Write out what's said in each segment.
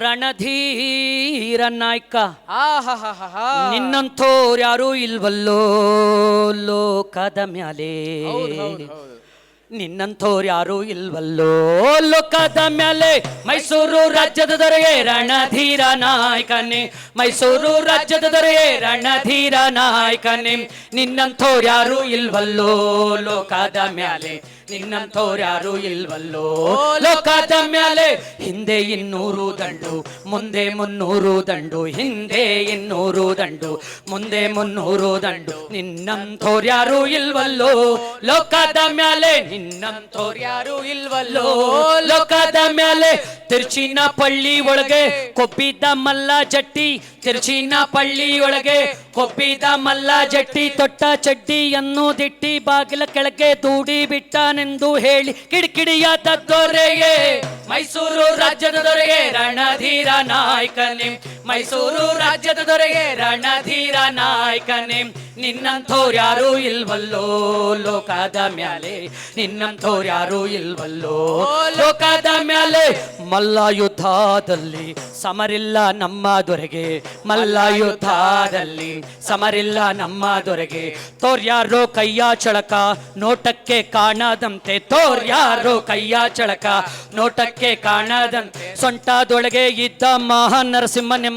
ರಣಧೀರ ನಾಯ್ಕ. ಆಹಾಹಾಹಾ. ನಿನ್ನಂಥೋರ್ ಯಾರು ಇಲ್ವಲ್ಲೋ ಲೋಕದ ಮ್ಯಾಲೆ. ನಿನ್ನಂಥೋರ್ ಯಾರು ಇಲ್ವಲ್ಲೋ ಲೋಕದ ಮ್ಯಾಲೆ. ಮೈಸೂರು ರಾಜ್ಯದ ದೊರೆಗೆ ರಣಧೀರ ನಾಯಕನೇ. ಮೈಸೂರು ರಾಜ್ಯದ ದೊರೆಗೆ ರಣಧೀರ ನಾಯಕನೇ. ನಿನ್ನಂಥೋರ್ ಯಾರು ಇಲ್ವಲ್ಲೋ ಲೋಕದ ಮ್ಯಾಲೆ. ನಿನ್ನಂಥೋರ್ ಯಾರು ಇಲ್ವಲ್ಲೋ? ಲೋಕದ ಮ್ಯಾಲೆ ಹಿಂದೆ ಇನ್ನೂರು ದಂಡು ಮುಂದೆ ಮುನ್ನೂರು ದಂಡು ಹಿಂದೆ ಇನ್ನೂರು ದಂಡು ಮುಂದೆ ಮುನ್ನೂರು ದಂಡು. ನಿನ್ನಂಥವ್ರ್ಯಾರು ಇಲ್ವಲ್ಲೋ? ಲೋಕದ ಮ್ಯಾಲೆ ನಿನ್ನಂಥವ್ರ್ಯಾರು ಇಲ್ವಲ್ಲೋ? ಲೋಕದ ಮ್ಯಾಲೆ ತಿರ್ಚಿನ ಪಳ್ಳಿ ಒಳಗೆ ಕೊಪ್ಪಿದ ಮಲ್ಲ ಜಟ್ಟಿ ತಿರ್ಚಿನ ಪಳ್ಳಿ ಒಳಗೆ ಕೊಬ್ಬಿದ ಮಲ್ಲ ಜಟ್ಟಿ, ತೊಟ್ಟ ಚಡ್ಡಿಯನ್ನು ದಿಟ್ಟಿ ಬಾಗಿಲ ಕೆಳಗೆ ದೂಡಿ ಬಿಟ್ಟನೆಂದು ಹೇಳಿ ಕಿಡಿಕಿಡಿಯ ದೊರೆಗೆ, ಮೈಸೂರು ರಾಜ್ಯದ ದೊರೆಗೆ ರಣಧೀರ ನಾಯಕನೇ. ಮೈಸೂರು ರಾಜ್ಯದ ದೊರೆಗೆ ರಣಧೀರ ನಾಯಕನೇ. ನಿನ್ನಂಥೋರ್ ಯಾರು ಇಲ್ವಲ್ಲೋ ಲೋಕದ ಮ್ಯಾಲೆ. ನಿನ್ನಂಥೋರ್ ಯಾರು ಇಲ್ವಲ್ಲೋ ಲೋಕದ ಮ್ಯಾಲೆ. ಮಲ್ಲ ಯುದ್ಧದಲ್ಲಿ ಸಮರಿಲ್ಲ ನಮ್ಮ ದೊರೆಗೆ. ಮಲ್ಲ ಯುದ್ಧದಲ್ಲಿ ಸಮರಿಲ್ಲ ನಮ್ಮ ದೊರೆಗೆ. ತೋರ್ಯಾರೋ ಕೈಯ ಚಳಕ, ನೋಟಕ್ಕೆ ಕಾಣದಂತೆ. ತೋರ್ಯಾರೋ ಕೈಯ ಚಳಕ, ನೋಟಕ್ಕೆ ಕಾಣದಂತೆ. ಸೊಂಟದೊಳಗೆ ಇದ್ದ ಮಹಾ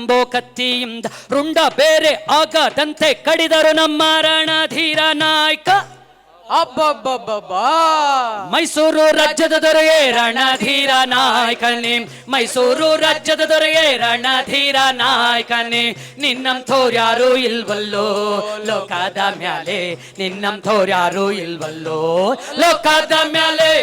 ನರಸಿಂಹನೆಂಬೋ ಕತ್ತಿಯಿಂದ ರುಂಡ ಬೇರೆ ಆಗದಂತೆ ಕಡಿದರು ನಮ್ಮ ರಣಧೀರ ನಾಯ್ಕ. ಅಬ್ಬಬ್ಬಬ್ಬಬ್ಬಾ. ಮೈಸೂರು ರಾಜ್ಯದ ದೊರೆಯೇ ರಣಧೀರ ನಾಯಕನೇ. ಮೈಸೂರು ರಾಜ್ಯದ ದೊರೆಯೇ ರಣಧೀರ ನಾಯಕನೇ. ನಿನ್ನಂಥೋರ್ಯಾರು ಇಲ್ವಲ್ಲೋ? ಲೋಕದ ಮ್ಯಾಲೆ ನಿನ್ನಂಥೋರ್ಯಾರು ಇಲ್ವಲ್ಲೋ? ಲೋಕದ ಮ್ಯಾಲೆ